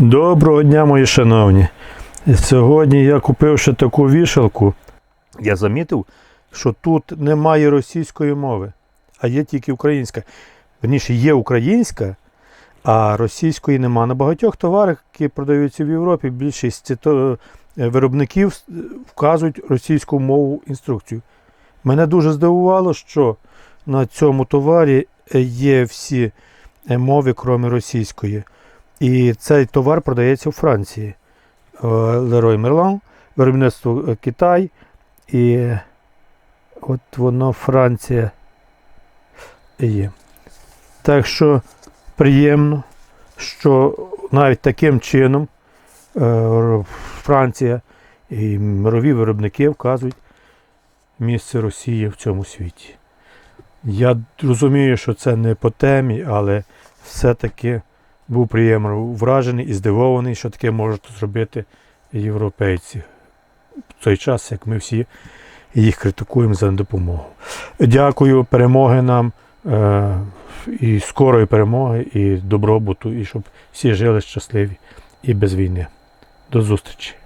Доброго дня, мої шановні. Сьогодні я купив ще таку вішалку. Я замітив, що тут немає російської мови, а є тільки українська. Верніше, є українська, а російської нема. На багатьох товарах, які продаються в Європі, більшість е, виробників вказують російську мову інструкцію. Мене дуже здивувало, що на цьому товарі е, є всі е, мови, крім російської. І цей товар продається у Франції. Leroy Merlin, виробництво е, Китай. І от воно Франція є. Так що приємно, що навіть таким чином е, Франція і мирові виробники вказують місце Росії в цьому світі. Я розумію, що це не по темі, але все-таки був приємно вражений і здивований, що таке можуть зробити європейці в той час, як ми всі їх критикуємо за допомогу. Дякую, перемоги нам, е, і скорої перемоги, і добробуту, і щоб всі жили щасливі і без війни. До зустрічі!